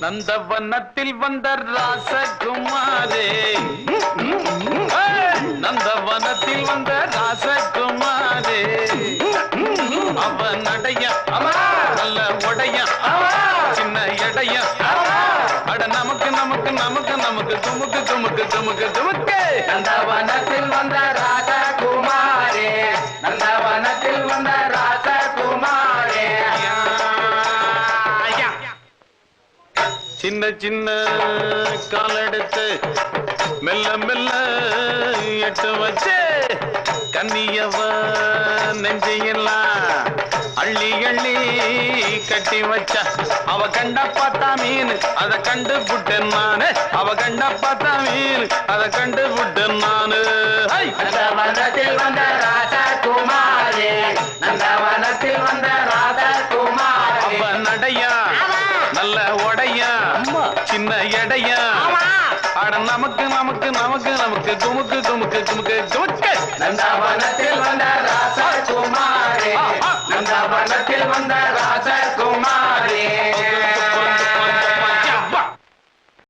நந்தவனத்தில் வந்த ராசகுமாரே. நந்தவனத்தில் வந்த ராசகுமாரே. அவன் அடைய நல்ல உடைய சின்ன எடைய அட நமக்கு நமக்கு நமக்கு நமக்கு துமுக்கு துமுக்கு துமுக்கு துமுக்கு. நந்தவனத்தில் வந்த சின்ன சின்ன காலெடுத்து மெல்ல மெல்ல எட்டு வச்சு கன்னியவ நெஞ்சையெல்லாம் அள்ளி அள்ளி கட்டி வச்ச. அவ கண்ட பார்த்தா மீன் அத கண்டு புட்டேன் நானு. அவ கண்ட பார்த்தா மீன் அத கண்டு புட்டேன் நானு. ஹை! நந்தவனத்தில் வந்த நந்தவனத்தில் வந்த ராஜகுமாரே. அவ நடையா நல்ல உடையா சின்ன எடையா? அட நமக்கு நமக்கு நமக்கு நமக்கு குமுக்கு குமுக்கு குமுக்கு குமுக்கு நந்தவனத்தில் வந்த ராஜகுமாரே நந்தவனத்தில் வந்த ராஜ